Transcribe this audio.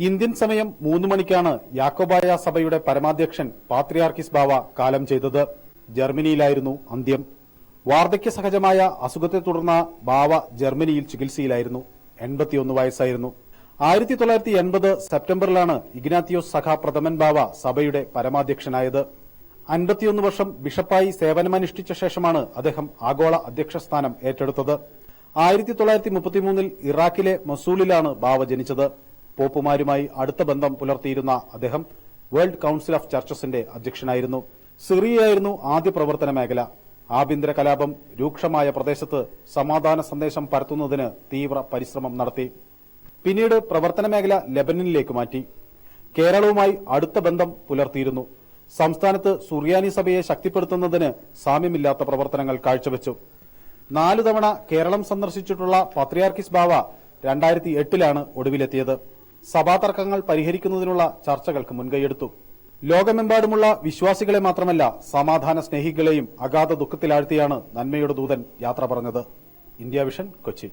Indian സമയം മൂന്ന് മണിക്കാണ് യാക്കോബായ സഭയുടെ പരമാധ്യക്ഷൻ പാത്രിയാർക്കിസ് ബാവ കാലം ചെയ്തത്. ജർമ്മനിയിലായിരുന്നു അന്ത്യം. വാർദ്ധക്യ സഹജമായ അസുഖത്തെ തുടർന്ന് ബാവ ജർമ്മനിയിൽ ചികിത്സയിലായിരുന്നു. എൺപത്തിയൊന്ന് വയസ്സായിരുന്നു. ആയിരത്തി തൊള്ളായിരത്തി എൺപത് സെപ്റ്റംബറിലാണ് ഇഗ്നാത്തിയോസ് സഖ പ്രഥമൻ ബാവ സഭയുടെ പരമാധ്യക്ഷനായത്. അൻപത്തിയൊന്ന് വർഷം ബിഷപ്പായി സേവനമനുഷ്ഠിച്ച ശേഷമാണ് അദ്ദേഹം ആഗോള അധ്യക്ഷ സ്ഥാനം ഏറ്റെടുത്തത്. ആയിരത്തി തൊള്ളായിരത്തി മുപ്പത്തിമൂന്നിൽ ഇറാഖിലെ മസൂളിലാണ് ബാവ ജനിച്ചത്. പോപ്പുമാരുമായി അടുത്ത ബന്ധം പുലർത്തിയിരുന്ന അദ്ദേഹം വേൾഡ് കൌൺസിൽ ഓഫ് ചർച്ചസിന്റെ അധ്യക്ഷനായിരുന്നു. സിറിയയായിരുന്നു ആദ്യ പ്രവർത്തന മേഖല. ആഭ്യന്തര കലാപം രൂക്ഷമായ പ്രദേശത്ത് സമാധാന സന്ദേശം പരത്തുന്നതിന് തീവ്ര പരിശ്രമം നടത്തി. പിന്നീട് പ്രവർത്തന മേഖല ലെബനനിലേക്ക് മാറ്റി. കേരളവുമായി അടുത്ത ബന്ധം പുലർത്തിയിരുന്നു. സംസ്ഥാനത്ത് സുറിയാനി സഭയെ ശക്തിപ്പെടുത്തുന്നതിന് സാമ്യമില്ലാത്ത പ്രവർത്തനങ്ങൾ കാഴ്ചവെച്ചു. നാലു തവണ കേരളം സന്ദർശിച്ചിട്ടുള്ള പത്രിയാർക്കിസ് ബാവ രണ്ടായിരത്തി എട്ടിലാണ് ഒടുവിലെത്തിയത്. സഭാതർക്കങ്ങൾ പരിഹരിക്കുന്നതിനുള്ള ചർച്ചകൾക്ക് മുൻകൈയെടുത്തു. ലോകമെമ്പാടുമുള്ള വിശ്വാസികളെ മാത്രമല്ല സമാധാന സ്നേഹികളെയും അഗാധ ദുഃഖത്തിലാഴ്ത്തിയാണ് നന്മയുടെ ദൂതൻ യാത്ര പറഞ്ഞത്. India vision Kochi.